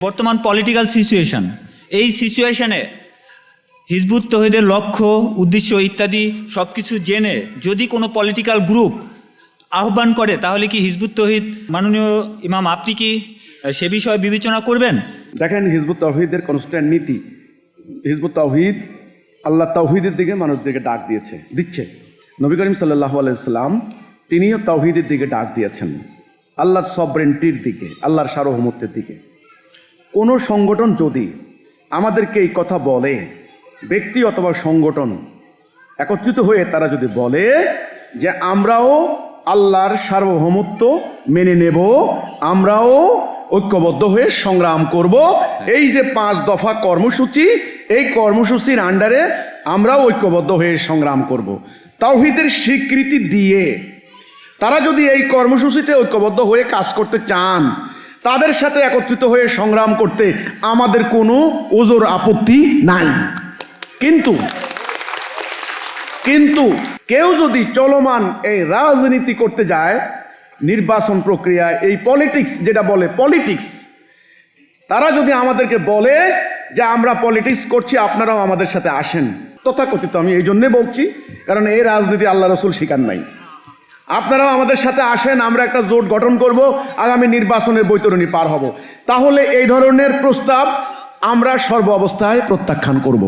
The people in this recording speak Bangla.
বর্তমান পলিটিক্যাল সিচুয়েশন এই সিচুয়েশনে হিজবুত তহিদের লক্ষ্য, উদ্দেশ্য ইত্যাদি সব কিছু জেনে যদি কোনো পলিটিক্যাল গ্রুপ আহ্বান করে, তাহলে কি হিজবুত তহিদ মাননীয় ইমাম আপনি কি সে বিষয়ে বিবেচনা করবেন? দেখেন, হিজবুত তাওহিদের কনস্ট্যান্ট নীতি, হিজবুত তাওহিদ আল্লাহ তাওহিদের দিকে মানুষদেরকে ডাক দিয়েছে, দিচ্ছে। নবী করিম সাল্লাহ আলাইসাল্লাম তিনিও তাওহিদের দিকে ডাক দিয়েছেন, আল্লাহর সবরেন্টির দিকে, আল্লাহর সার্বভৌমত্বের দিকে। কোনো সংগঠন যদি আমাদেরকে এই কথা বলে, ব্যক্তি অথবা সংগঠন একত্রিত হয়ে তারা যদি বলে যে আমরাও আল্লাহর সার্বভৌমত্ব মেনে নেব, আমরাও ঐক্যবদ্ধ হয়ে সংগ্রাম করব, এই যে পাঁচ দফা কর্মসূচি, এই কর্মসূচির আন্ডারে আমরাও ঐক্যবদ্ধ হয়ে সংগ্রাম করব। তাওহিদের স্বীকৃতি দিয়ে তারা যদি এই কর্মসূচিতে ঐক্যবদ্ধ হয়ে কাজ করতে চান তাদের সাথে একত্রিত হয়ে সংগ্রাম করতে আমাদের কোনো ওজোর আপত্তি নাই। কিন্তু কিন্তু কেউ যদি চলমান এই রাজনীতি করতে যায়, নির্বাচন প্রক্রিয়া এই পলিটিক্স যেটা বলে পলিটিক্স তারা যদি আমাদেরকে বলে যে আমরা পলিটিক্স করছি, আপনারাও আমাদের সাথে আসেন। তথাকথিত আমি এই জন্যে বলছি, কারণ এই রাজনীতি আল্লাহ রসুল শিকার নাই। আপনারাও আমাদের সাথে আসেন, আমরা একটা জোট গঠন করব, আগামী নির্বাচনের বৈতরণী পার হব। তাহলে এই ধরনের প্রস্তাব আমরা সর্ব অবস্থায় প্রত্যাখ্যান করব।